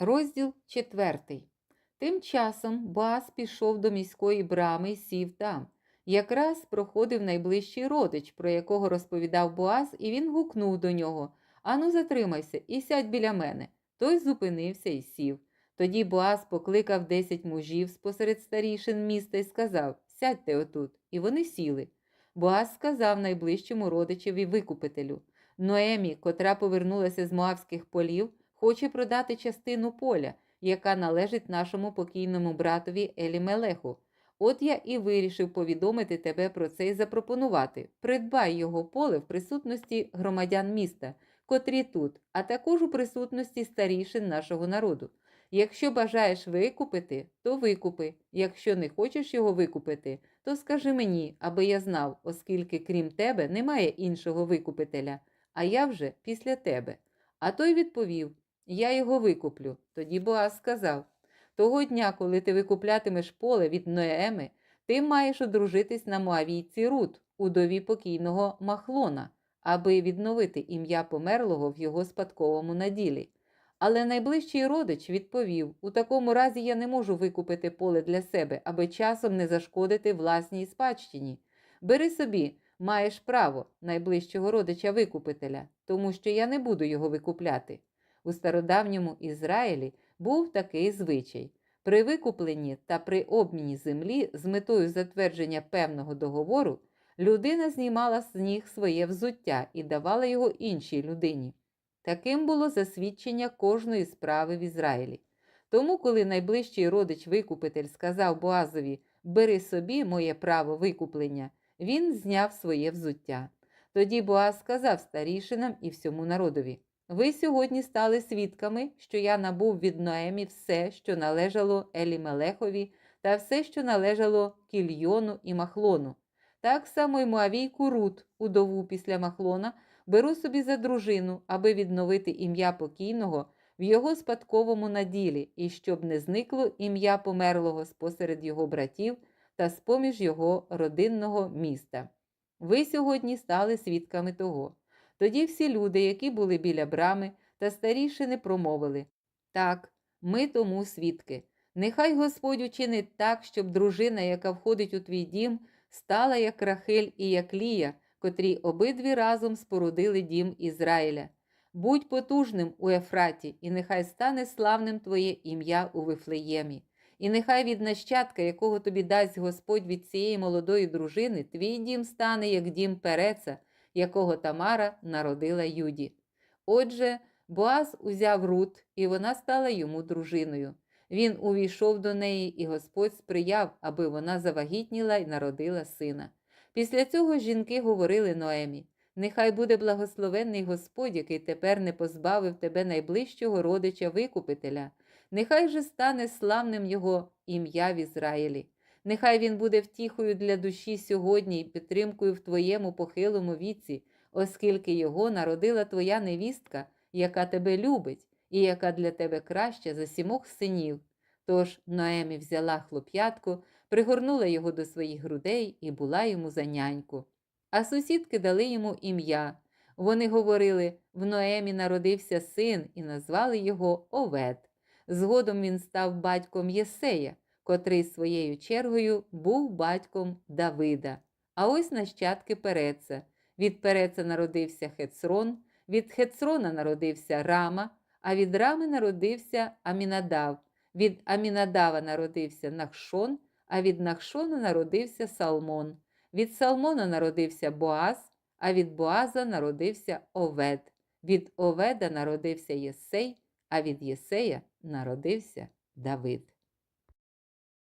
Розділ четвертий. Тим часом Боаз пішов до міської брами і сів там. Якраз проходив найближчий родич, про якого розповідав Боаз, і він гукнув до нього Ану, затримайся і сядь біля мене. Той зупинився і сів. Тоді Боаз покликав десять мужів спосеред старішин міста і сказав Сядьте отут. І вони сіли. Боаз сказав найближчому родичеві викупителю Ноемі, котра повернулася з Моавських полів, хоче продати частину поля, яка належить нашому покійному братові Елімелеху. От я і вирішив повідомити тебе про це і запропонувати. Придбай його поле в присутності громадян міста, котрі тут, а також у присутності старішин нашого народу. Якщо бажаєш викупити, то викупи. Якщо не хочеш його викупити, то скажи мені, аби я знав, оскільки крім тебе немає іншого викупителя, а я вже після тебе. А той відповів: Я його викуплю. Тоді Боаз сказав: Того дня, коли ти викуплятимеш поле від Ноеми, ти маєш одружитись на Моавійці Рут, удові покійного Махлона, аби відновити ім'я померлого в його спадковому наділі. Але найближчий родич відповів: у такому разі я не можу викупити поле для себе, аби часом не зашкодити власній спадщині. Бери собі, маєш право найближчого родича викупителя, тому що я не буду його викупляти. У стародавньому Ізраїлі був такий звичай. При викупленні та при обміні землі з метою затвердження певного договору людина знімала з ніг своє взуття і давала його іншій людині. Таким було засвідчення кожної справи в Ізраїлі. Тому, коли найближчий родич-викупитель сказав Боазові Бери собі моє право викуплення, він зняв своє взуття. Тоді Боаз сказав старішинам і всьому народові Ви сьогодні стали свідками, що я набув від Ноемі все, що належало Елімелехові, та все, що належало Кільйону і Махлону. Так само й Моавійку Рут, удову після Махлона, беру собі за дружину, аби відновити ім'я покійного в його спадковому наділі, і щоб не зникло ім'я померлого спосеред його братів та з-поміж його родинного міста. Ви сьогодні стали свідками того. Тоді всі люди, які були біля брами та старішини, промовили так, ми тому свідки. Нехай Господь учинить так, щоб дружина, яка входить у твій дім, стала як Рахель і як Лія, котрі обидві разом спорудили дім Ізраїля. Будь потужним у Ефраті, і нехай стане славним твоє ім'я у Вифлеємі. І нехай від нащадка, якого тобі дасть Господь від цієї молодої дружини, твій дім стане, як дім Переца, якого Тамара народила Юді. Отже, Боаз узяв Рут, і вона стала йому дружиною. Він увійшов до неї, і Господь сприяв, аби вона завагітніла і народила сина. Після цього жінки говорили Ноемі: Нехай буде благословенний Господь, який тепер не позбавив тебе найближчого родича Викупителя. Нехай же стане славним Його ім'я в Ізраїлі. Нехай він буде втіхою для душі сьогодні і підтримкою в твоєму похилому віці, оскільки його народила твоя невістка, яка тебе любить, і яка для тебе краща за сімох синів. Тож Ноемі взяла хлоп'ятку, пригорнула його до своїх грудей і була йому за няньку. А сусідки дали йому ім'я. Вони говорили в Ноемі народився син і назвали його Овед. Згодом він став батьком Єсея, котрий своєю чергою був батьком Давида. А ось нащадки Переца. Від Переца народився Хецрон, від Хецрона народився Рама, а від Рами народився Амінадав. Від Амінадава народився Нахшон, а від Нахшона народився Салмон. Від Салмона народився Боаз, а від Боаза народився Овед. Від Оведа народився Єсей, а від Єсея народився Давид.